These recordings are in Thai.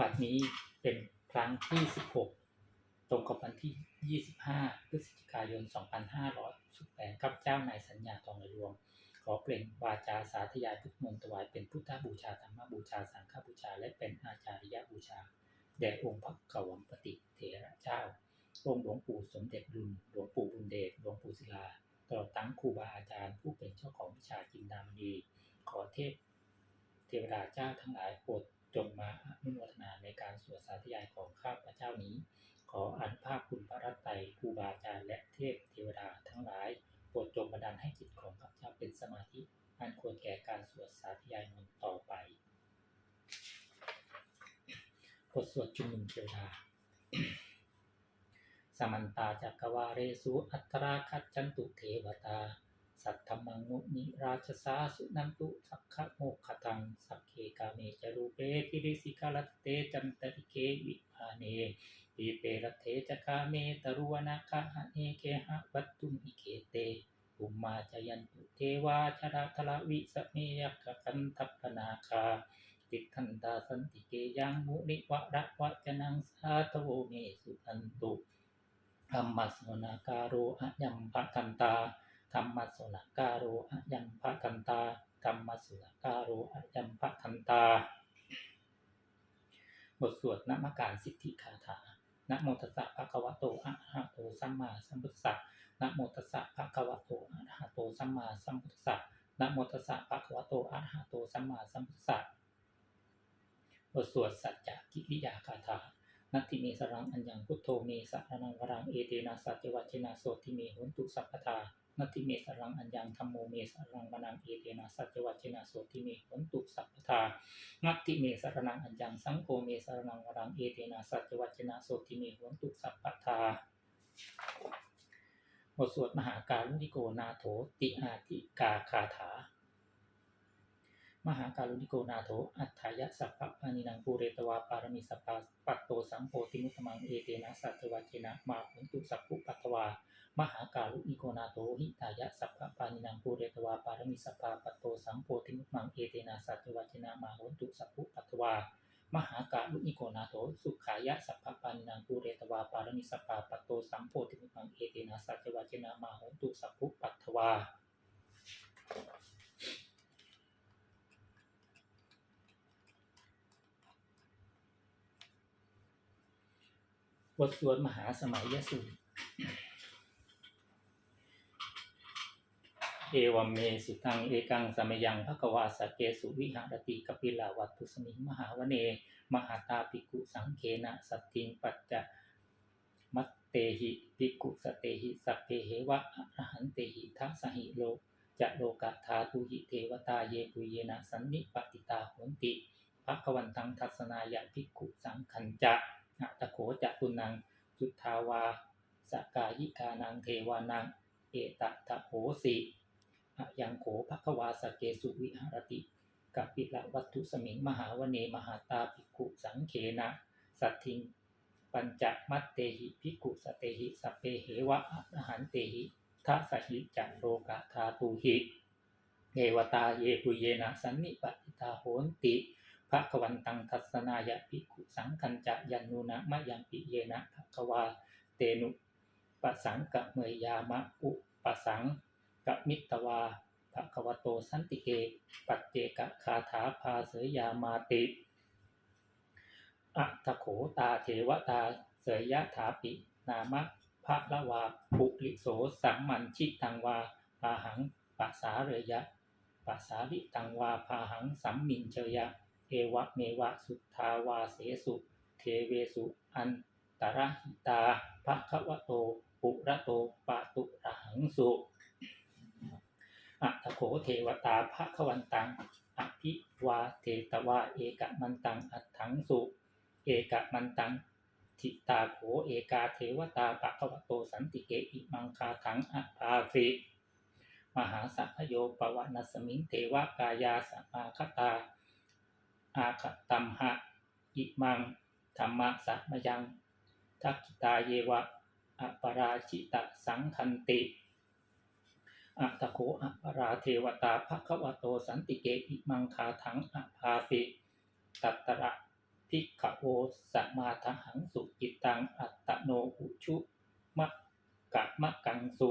บัดนี้เป็นครั้งที่ 16 ตรงกับวันที่ 25 พฤศจิกายน 2518ครับเจ้านายสัญญาทองหลวง ขอเปล่งวาจาสาธยายพุทธมนต์ถวายเป็นพุทธบูชาธรรมบูชาสังฆบูชา และเป็นอาจาริยบูชา แด่องค์พระกวัมปติเถระเจ้า องค์หลวงปู่สมเด็จรุนหลวงปู่บุญเดชหลวงปู่ศิลาตลอดทั้งครูบาอาจารย์ผู้เป็นเจ้าของวิชาจินดามณีขอเทพเทวดาเจ้าทั้งหลายโปรด จงมาอนุโมทนาในการสวดสาธยายของข้าพเจ้านี้ ขออันภาพคุณพระรัตไตรครูบาอาจารย์และเทพเทวดาทั้งหลายโปรดจงบันดาลให้จิตของข้าพเจ้าเป็นสมาธิอันควรแก่การสวดสาธยายมนต์ต่อไปบทสวดชุมนุมเทวดาสมันตาจักวาเรสุอัตราคัจจันตุเทวตา สัทธมังมุนิราชสาสุนันตุสักขะโมขตัง สักเคกาเมจรูเปกิริสิกาลตเตจันตริเกวิภาเนปีเปรเทจคาเมตรุวนาคหะเอเกหะวัตตุมิเกเตภูมมาจยันตุเทวาชราทละวิสเมยักขกันทัพนาคาติทันตาสันติเกยังมุนิวะระวะจนังสาทโวเมสุอันตุธรรมสโนนาการโรอะยัมภะกันตา ธรรมสโนนาการโรอยัมภะกันตาธรรมสโนนาการโรอยัมภะกันตา บทสวดนมการสิทธิคาถานะโมตัสสะภะคะวะโตอะระหะโตสัมมาสัมพุทธัสสะนะโมตัสสะภะคะวะโตอะระหะโตสัมมาสัมพุทธัสสะนะโมตัสสะภะคะวะโตอะระหะโตสัมมาสัมพุทธัสสะบทสวดสัจจกิริยาคาถานัตติเมสรังอัญญังพุทโธเมสรนังวรังเอเตนะสัจจวัชนะโสติเมโหนตุสัพพทา นัติเมสรังอัญญังธัมโมเมสรังวรังเอเตนะสัจจวัชนะโสติเมโหนตุสัพพทานัตติเมสรนังอัญญังสังโฆเมสรนังวรังเอเตนะสัจจวัชนะโสติเมโหนตุสัพพทาบทสวดมหาการุณิโกนาโถติอาติกาคาถา มหาการุณิโกนาโถอัฏฐายะสัพพปานินังปูเรตวาปารมิสัพพะปัตโตสังโฆติมุตตมังเอเตนะสัจจวัชนะมาหุนตุสัพพุปัตตวา มหาการุณิโกนาโถหิตายะสัพพะปานินังปูเรตวาปารมิสัพพะปัตโตสังโฆติมุตมังเอเตนะสัจวัชนะมาหุนตุสัพพุปัตวามหาการุณิโกนาโถสุขายะสัพพะปานินังปูเรตวาปารมิสัพพะปัตโตสังโฆติมุตังเอเตนะสัจจวัชนะมาหุนตุสัพพุปัตตวาบทสวดมหาสมัยยสูตร เอวัมเมสุตังเอกังสมยังภควาสเกสุวิหารติกปิลาวัตุสมิมหาวเน มหาตาภิกุสังเคนะสัตติงปัจจะมัตเตหิภิกุสเตหิสัพเพเหวะอรหันเตหิทัสสหิโลจะโลกะธาตุหิเทวตาเยปุเยนะสันนิปติตาโหนติภควันตังทัศนายะภิกขุสังคันจะอะตะโขจะตุนังจุทาวาสกายิกานังเทวานังเอตตะโหสิ อะยังโขภควาสเกสุวิหารติกัปปิละวัตถุสมิงมหาวเนมหาตาภิกขุสังเขนะสัตถิงปัญจมัตเตหิภิกขุสเตหิสัพเพเหวะอรหันเตหิทัสสหิจันโลกะธาตุหิเทวตาเยปุเยนะสันนิปติตาโหนติภควันตังทัศนายะภิกขุสังคัญจะยันนุนะมะยังปิเยนะภควาเตนุปสังกะเมยยามะอุปสัง กะมิตวาภควโตสันติเก ปัจเจกคาถาภาเสยยามาติอัตโขตาเทวตาเสยยะถาปิ นามะพระละวาปุริโสสัมมันชิตังวาพาหังปัสสาเรยะปัสสาวิตังวาพาหังสัมมินเชยะ เอวะเมวะสุทาวาเสสุเทเวสุอันตรหิตาภะควโต ปุระโตปะตุระหังสุ อัตโขเทวตาภะคะวันตังอภิวาเทตวาเอกมันตังอัตถังสุ เอกมันตังทิตาโขเอกาเทวตาปะคะวโตสันติเกอิมังคาถังอัปาฟิมหาสัพโยปวนัสมิงเทวกายาสัมมาคตา อาคตัมหะ อิมังธรรมะสัมยังทักิตาเยวะอปราชิตสังคันติ อัตโขอปราเทวตาภควโตสันติเกอิมังคาถังอภาติตัตตระทภิกขโวสมาทหังสุจิตังอัตโนอุชุมะกะมะกังสุ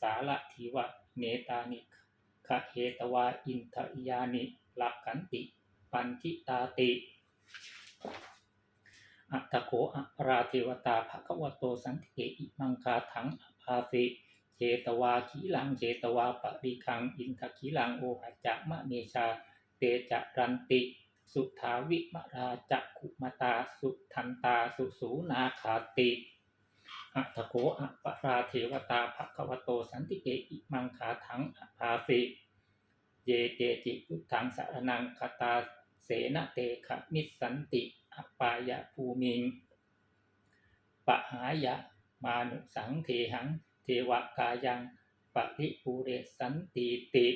สาระทีวะเนตานิคเหตวาอินทยานิลักขันติ ปันทิตาติอัตโขอะราเทวตาภควโตสันติเกอิมังคาถังอภาสิ เจตวาขีลังเจตวาปริคัง อินทขีลังโอหัจะมะเนชา เตจะรันติ สุทาวิมราจักขุมตาสุทันตาสุสูนาคาติอัตโขอะปราเทวตาภควโตสันติเกอิมังคาถังอภาสิเยเจจิพุทธังสารนังคตาเสนเตขมิสันติอปายะภูมิงปะหายะมานุสังเทหัง เทวกายังปริปูเรสันติติ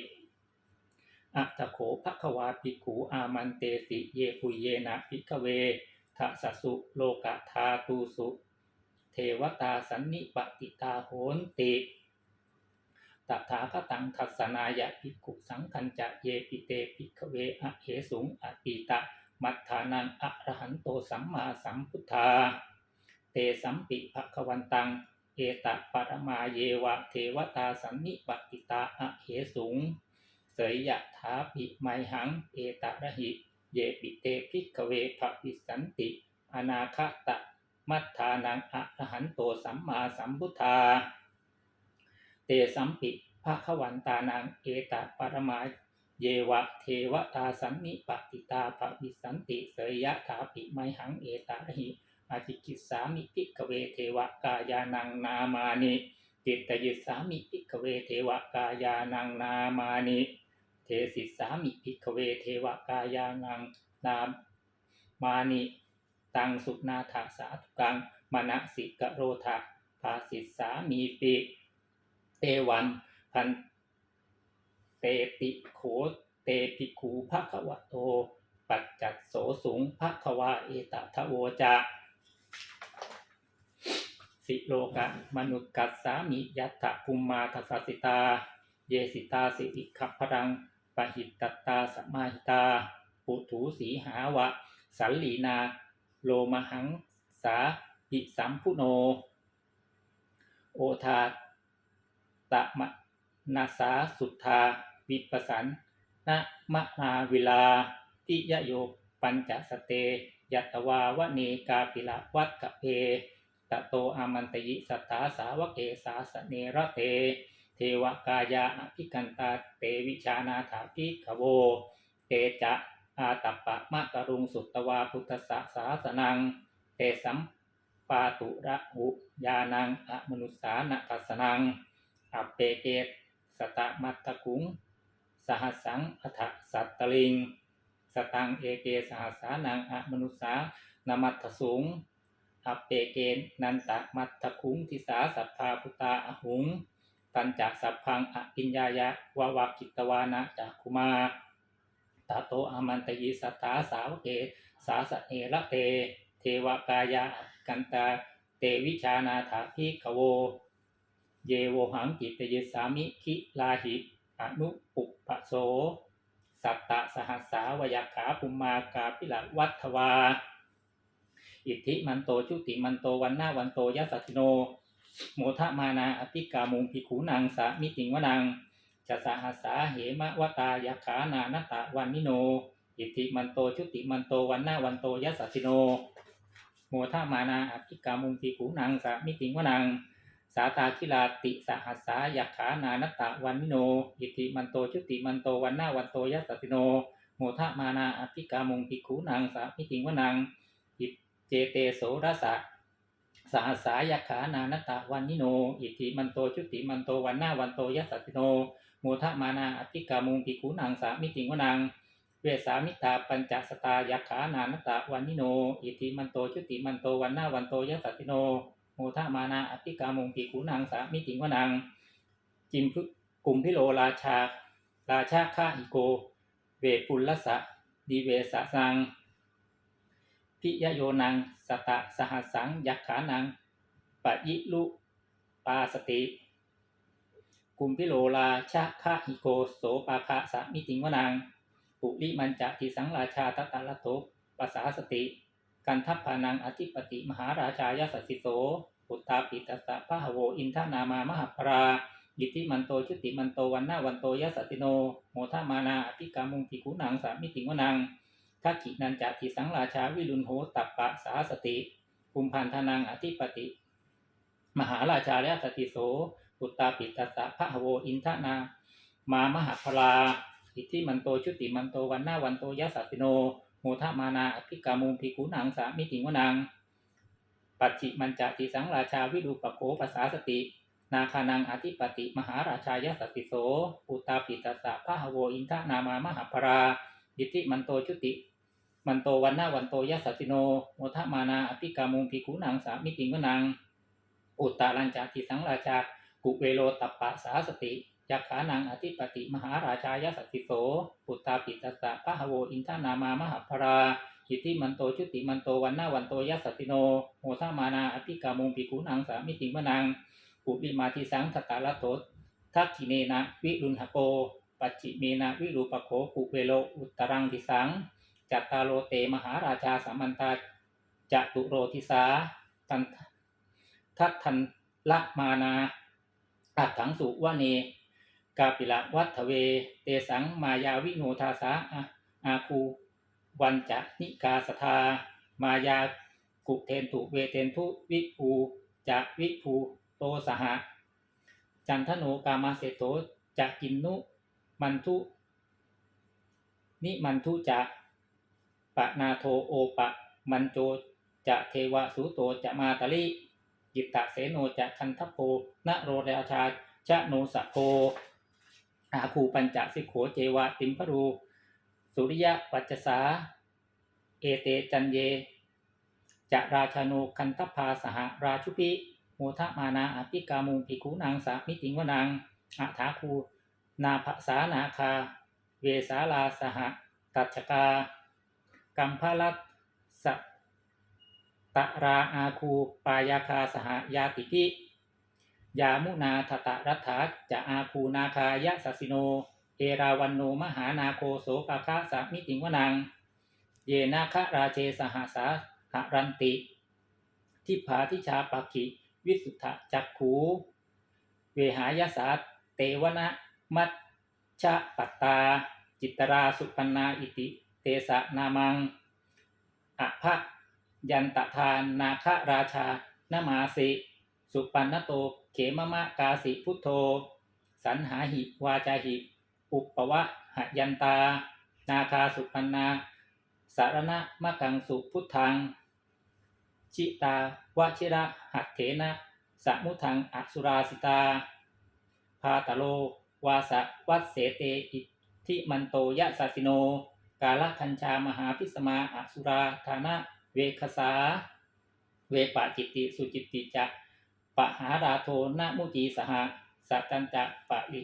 อัตโขภควาภิขุอามันเตสิเยปุเยนะภิกเวทัสสุโลกธาตุสุ เทวตาสันนิปติตาโหนติตถาคตังทัสนายะภิกขุสังคัญจะเยปิเตภิกเวอะเหสุงอปีตะ มัฏฐานังอะระหันโตสัมมาสัมพุทธา เตสัมปิภควันตัง เอตะปรมาเยวะเทวตาสันนิปติตาอะเหสุง เสยยะถาปิไมหัง เอตะระหิ เยปิเตภิกเวภวิสันติ อนาคตะมัฏฐานังอะรหันโตสัมมาสัมพุทธา เตสัมปิภควันตานังเอตะปรมาเยวะเทวตาสันนิปติตาภวิสันติ เสยยะถาปิไมหัง เอตะระหิ อาจิกิสามิภิกขเวเทวกายานังนามานิจิตตยิสสามิภิกขเวเทวกายานังนามานิเทสิสสามิภิกขเวเทวกายานังนามานิตังสุนาถาสาธุกังมณสิกโรธาภาสิสามีปิเตวันพันเตติโขเตภิกขุภควะโต ปัจจัตโสสุงภควาเอตทะโวจะ สิโลกะมนุษกัสสามิยัตถะภูมมาทัสสิตา เยสิตาสิอิขัพพรังปะหิตตตาสมาหิตา ปุถุสีหาวะ สัลลีนา โลมหังสาอิสัมพุโน โอทาตะมะนาสาสุทธา วิปสันนะมะนาวิลาทิยโยปัญจสเตยัตวาวะเนกาปิละวัตกะเพ ตโตอามันตยิสัทธาสาวกเกสาสเนระเต เทวกายาอภิกันตาเตวิชานาถาภิกขโว เตจะอาตัปปะมะกรุงสุตตวาพุทธสสาสนัง เตสัมปาตุระหุยานังอมนุสานะทัสสนัง อัปเปเกตสตะมัตตกุง สหสังอัฏสัตตลิง สตังเอเกสหสานังอมนุสานามัตถสุง อัปเปเกนนันตะมัตถคุงทิสาสัพพาพุตาอหุง ตันจักสัพพังอปิญญายะวาวากิตวานะจักคุมาตาโตอามันตยิสัตตาสาวเกสาสเอระเต เทวกายากันตาเตวิชานาถาภิกโว เยโวหังกิตยิสามิคิลาหิอนุปุปโส สัตตะสหัสสาวยาขาภูมมากาปิลวัฏวา อิทธิมันโตชุติมันโตวันหน้าวันโตยัสสติโน โมทะมานาอภิกามุงภิขุนังสามิติงวนังจะสหัสาเหมะวตายาขานานตะวันนิโน อิทธิมันโตชุติมันโตวันหน้าวันโตยัสสติโน โมทะมานาอภิกามุงภิขุนังสามิติงวนังสาตาคิลาติสหัสสายาขานานตะวันนิโน อิทธิมันโตชุติมันโตวันหน้าวันโตยัสสติโน โมทะมานาอภิกามุงภิกขุนังสามิติงวนัง เจเตโสรสะสหัสายขานานตะวันนิโน อิทิมันโตชุติมันโตวันหน้าวันโตยัสสติโนโมทะมานาอภิกามุงภิกขุนังสามิติงวนังเวสามิตาปัญจสตายขานานตะวันนิโน อิทิมันโตชุติมันโตวันหน้าวันโตยัสสติโนโมทะมานาอภิกามุงภิกขุนังสามิติงวนังจิมพุกุมพิโลราชา ราชาข้าอิโก เวปุลลสะดีเวสะสัง พิยโยนังสตะสหสังยักขานังปะยิลุปาสติ กุมพิโลราชาคะหิโกโสปาคะสะมิติงวนัง ปุริมันจะทิสังราชาตตะละโตปัสสาสติ กันทัพพานังอธิปติมหาราชายสัสสิโสปุตตาปิตัสสะพะหโวอินทนามามหาปรายิทธิมันโตชุติมันโตวันนาวันโตยสัสติโนโมทามานาอภิกามุงภิกุนังสามิติงวนัง ทักขินันจะทิสังราชาวิรุณโหตัปปะสาสติภูมิพันธนังอธิปติ มหาราชาและสติโสปุตตาปิตัสสะพะหะโวอินทนามามหาพลาอิทธิมันโตชุติมันโตวันหน้าวันโตยะสัติโนโมทมานาอภิกามุงภิกุนังสามิติงวนัง ปัจจิมันจะติสังราชาวิรูปโขภาษาสติ นาคานังอธิปติ มหาราชายสัสติโสปุตตาปิตัสสะพะหะโวอินทนามามหาพราอิทธิมันโตชุติ มันโตวันหน้าวันโตยสัสติโนโมทมานาอภิกามุงภิกุนังสามิติงวนัง อุตตารัญจาติสังราชากุเวโลตัปปะสาสติยักขานังอธิปติมหาราชายสัสสิโส ปุตตาปิตัสสะพะหะโวอินทนามามหาพราหิทธิมันโตชุติมันโตวันหน้าวันโตยัสสติโนโมทามานาอภิกามุงปิกุนังสามิติมนังปุริมาทิสังสตาลโตทักขิเนนะวิรุณหโก ปัจจิเมนะวิรูปโขกุเวโลอุตตรังทิสัง จัตตาโลเตมหาราชาสัมมันตาจตุโรทิสาตันทัตทันละมานาอัตถังสุวเน กาปิละวัฏเว เตสังมายาวิโนทาสาอาคูวันจะนิกาสทามายากุเทนตุเวเทนทุวิภูจะวิภูโตสหะจันทโนกามาเสโตจะกินนุ มันทุนิมันทุจะ นาโทโอปะมันโจจะเทวสุโตจะมาตลิยิตตะเสโนจะคันทโพนโรเราชาชะโนสะโพอาคูปัญจสิโขเจวะติมพรู สุริยะปัจจสา เอเตจันเย จะราชานุคันทพาสหราชุปิโมทะมานาอภิกามุงภิกขุนางสามิติงวนังอัฐาคู นาภสานาคา เวสาลาสหตัชกา กัมพลัสสตราอาคูปายาคาสหายาติกิยามุนาทตะรัฐาจะอาคูนาคายะสสิโน เอราวันโนมหานาโคโสกาคะสามิติงวนัง เยนาคะราเชสหาสาหรันติทิผาทิชาปักขิวิสุทธจักขูเวหายสาเตวนะมัชชะปัตตา จิตราสุปันนาอิติ เตสะนามังอภะยันตทานนาคราชานามาสิสุปันนโตเขมมะกาสิพุทโธ สันหาหิวาจาหิ อุปปวะหยันตา นาคาสุปันนา สารณะมะกังสุพุทธัง ชิตาวชิระหัตเถนะสมุทังอสุราสิตา พาตโล วาสะวัสเสเตอิทิมันโตยะสาสิโน กาลคัญชามหาพิสมาอสุราธานะเวคสา เวปะจิตติสุจิตติจะปะหาราโทนะมุจีสหสัจจันจะปะริ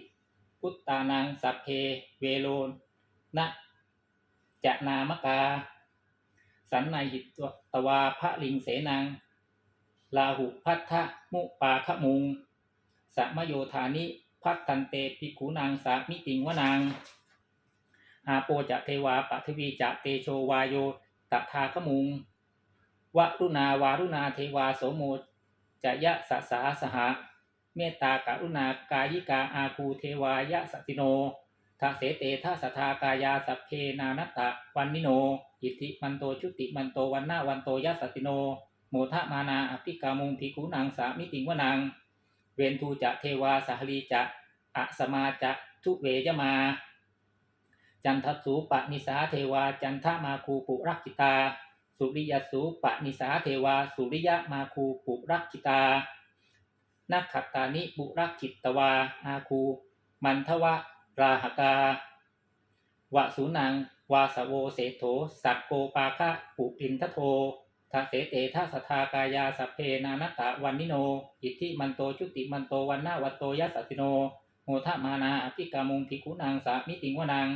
พุตตานังสัพเพเวโลนะจะนามกา สันในหิตตวาพระลิงเสนังลาหุพัทธมุปาขมุง สัมโยธานิพัตตันเตปิขูนางสามิติงวนาง อาโปจะเทวาปัทวีจะเตโชวายโยตถาขมุงวรุณาวารุณาเทวาโสโมจะยะสะสาสหะเมตตากรุณากายิกาอาคูเทวายะสติโนทาเสเตทาสทากายาสัพเพนานัตตะวันนิโน อิทธิมันโตชุติมันโตวันนาวันโตยะสติโน โมทะมานาอภิกามุงภิกุนางสามิติงวนัง เวนทูจะเทวาสหลีจะอะสมาจะทุเวยมา จันทสูปะนิสาเทวา จันทมาคูปุรักจิตา สุริยสูปะนิสาเทวา สุริยมาคูปุรักจิตานักขัตตานิปุรักจิตตวา อาคู มันทวะราหกาวะสุนัง วาสโวเสโถ สักโกปาคะปุปินทโททาเสเตทาสทากายาสเพนานัตตะวันนิโน อิทธิมันโตชุติมันโตวันนาวัตโตยัสสติโนโมทะมานาอภิกามุงภิกุนางสามิติงวนัง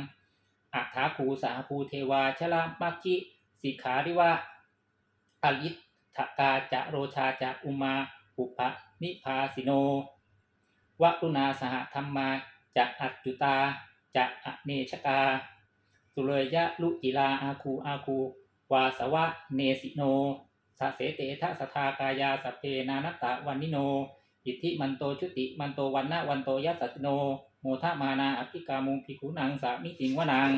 อัฏฐาคูสาภูเทวาชลามัคคิสิกขาริวะอลิทธกาจะโรชาจะอุมาปุปะนิพาสิโนวรุณาสหธรรมาจะอัจจุตาจะอเนชกา สุเลยยะลุกิลาอาคูอาคูวาสวะเนสิโนสเสเตทะสทากายาสเพนานัตตะวันนิโน อิทธิมันโตชุติมันโตวันนะวันโตยัสสติโน โมทะมานาอภิกามุงภิกขุนังสามิติงวนัง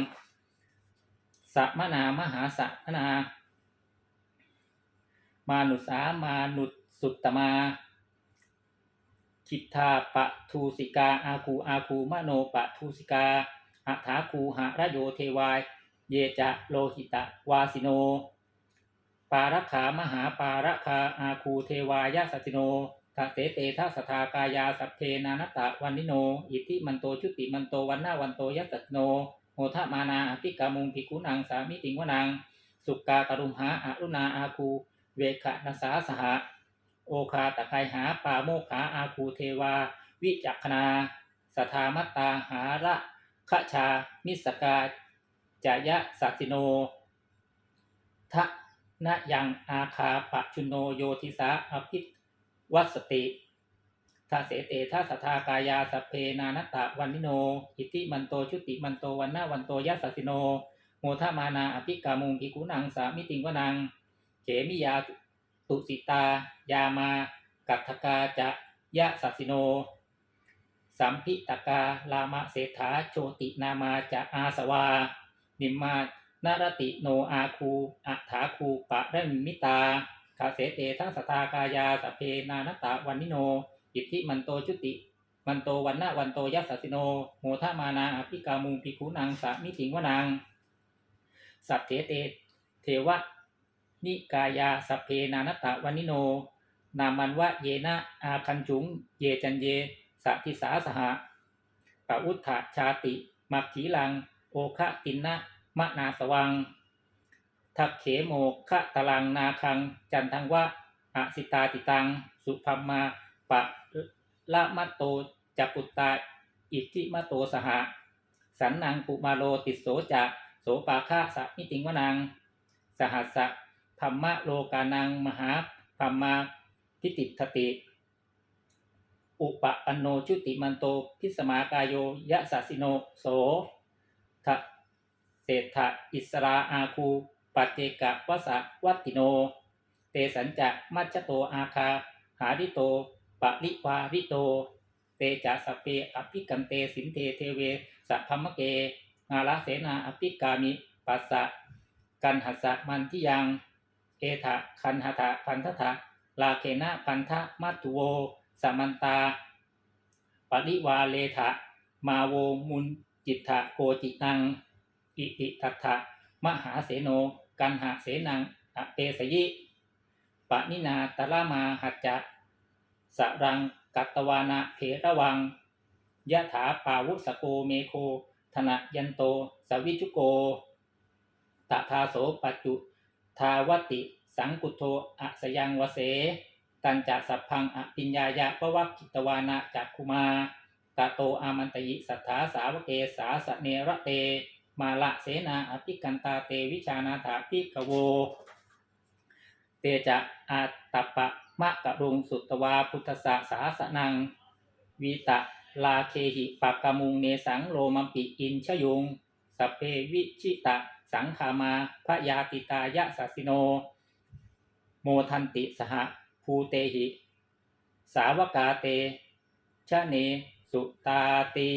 สัมมนามหาสัมนา มานุสามานุสุตตมาคิทธาปะทูสิกาอาคูอาคูมโนปะทูสิกาอัฐาคูหะระโยเทวาย เยจะโลหิตะวาสิโน ปารักขามหาปารักขาอาคูเทวายาสติโน ทะเตเตทัสทากายาสัพเพนานตตะวันนิโน อิทิมันโตชุติมันโตวันนาวันโตยัสตโนโหทมานาอภิกามุงภิกุนังสามิติงวนัง สุกากรุมหาอารุณาอาคูเวขนาสาสหะโอคาตะไคหาปาโมขาอาคูเทวา วิจักขณาสทามัตตาหาระขชา มิสกาจายะสัสสิโนทะนะยังอาคาปะชุโนโยทิสาอภิ วัสติทาเสเตทาสทากายาสเพนานัตตะวันนิโน อิติมันโตชุติมันโตวันนาวันโตยัสสสิโน โมทามานาอภิกามุงกิกุนังสามิติงวนังเขมิยาตุสิตา ยามากัตถกาจะยะสัสสิโน สัมพิตกาลามะเศรษฐาโชตินามาจะอาสวา นิมมานารติโนอาคูอัฏฐาคูปะเรมิตา คาเสเตทัสตากายาสเพนานตตะวันนิโน อิทธิมันโตจุติ มันโตวันนะวันโตยัสสิโน โมทามานาอภิกามุงภิกขุนังสามิถิงวนังสัพเทเตเทวะนิกายาสเพนานตตะวันนิโน นามันวะเยนะอาคันจุง เยจันเยสัทิสาสหะปะอุทธาชาติ มักขีลัง โอคะตินนะมะนาสวัง ทักเขโมคะตลังนาคัง จันทังวะอสิตาติตัง สุพัมมาปะละมะโตจัปุตตาอิทธิมะโตสหะ สันนังปุมาโลติโสจะโสปาคะสะมิติงวนัง สหัสสะธรรมะโลกานังมหาธรรมาพิติทติ อุปปันโนชุติมันโตพิสมากายโยยะสัสสิโนโสทะเศรษฐอิสราอาคู ปัจเจกวสะวัตติโน เตสัญจะมัจจโตอาคา หาริโตปริวาริโต เตจะสเพอภิกันเตสินเทเทเวสัพพมะเกนาลเสนาอภิกามิปัสสะกันหัสสะมันทิยังเอทะคันหทะพันทะลาเกนะพันธะมัตุโวสมันตาปริวาเลทะมาโวมุนจิตถะโกจิตังอิติทัตถะมหาเสโน กันหาเสนังอเปสยิ ปะนินาตละมาหัจจะสรังกัตวานะเถระวังยะถาปาวุสโกเมโค ธนะยันโต สวิจุโกตถาโสปัจจุทาวติ สังกุโทอะสยังวเส ตันจะสัพพังอปิญญายะปวัคคิตวานะจักคุมาตะโตอามันตยิสัทธาสาวเกสาสเนระเต มาละเสนาอภิกันตาเตวิชานาถาภิกโว เตจะอาตปะมะกะรุงสุตวาพุทธสสาสนังวีตะลาเคหิปากกามุงเนสังโลมัมปิอินชยุงสเพวิชิตะสังขามาพระยาติตายะสัสิโน โมทันติสหภูเตหิ สาวกาเตชะเนสุตาติ